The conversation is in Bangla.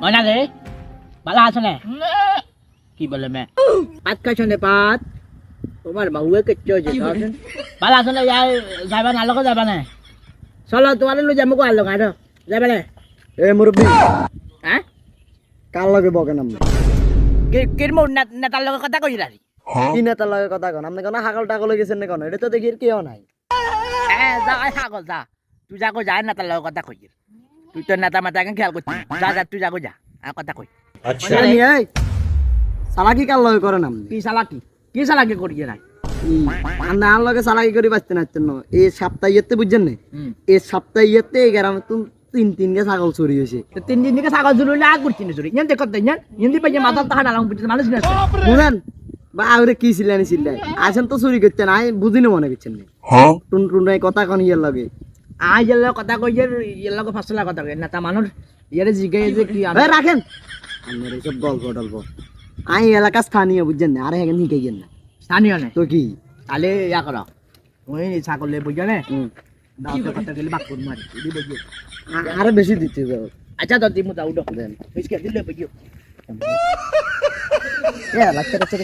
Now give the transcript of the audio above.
ময়না রে ভালো আছো না কি বলে মে পাত খাইছ নে পাত তোমার বাবুয়ে কেচ্ছ ধরছেন ভালো আছো না যাই যাবা না লোক যাবা না চলো তোমার লো যাব কো আলো গাড়ো যাবে না এ মুরব্বী হ্যাঁ কার লগে বকেন আপনি কির মোর নেতার লোকের কথা কই রাখি কি নেতার লগে কথা কন আপনি কোন হাগল টাগল গেছেন না কোন এটা তো দেখি আর কেউ নাই হ্যাঁ যা হাগল যা তুই যা কই যায় নেতার লোকের কথা কই তুই তো নেতা মেতা কেন খেয়াল করছিস যা যা তুই যা যা। আর কথা কই। নি, এই সালাকি কার লগে করেন আপনি কি চালাকি? কি চালাকি করিয়ে নাই? আপনি আর লগে সালাকি করে বাঁচতে না এই সপ্তাহে ইয়েতে বুঝছেন না? এই সপ্তাহে ইয়েতে এই গ্রামে তুমি তিন তিন গে ছাগল চুরি হয়েছে। তো তিন ছাগল জুলুলে আগ করছি না চুরি? ইয়েন দেখো ইয়েন ইয়েন দিয়ে পাইয়ে মাথা তাহা ডালাম বুঝতে মানুষ না বুঝলেন? বা আউরে কি ছিলেন ছিলেন আসেন তো চুরি করছেন আই বুঝিনি মনে করছেন না? টুন টুন এই কথা কন ইয়ের লগে। আজ এর কথা কই যে এর লগে ফাসলা কথা কই নেতা মানুষ ইয়ারে জিগাই যে কি এই রাখেন। আমার এইসব গল্প টল্প। আই এলাকা স্থানীয় বুঝছেন না? আরে এখানে নিকে গেন না স্থানীয় নাই তো কি? তাহলে ইয়া করো। ওই ছাগলে না? হুম। দাও কথা গেলে বাকুর মারি। দি বুঝিও আ- আরও বেশি দিচ্ছে তো আচ্ছা তো দিমু দাও উঠো দেন। ফিসকে দিলে বুঝিও এ বাচ্চা কাচ্চা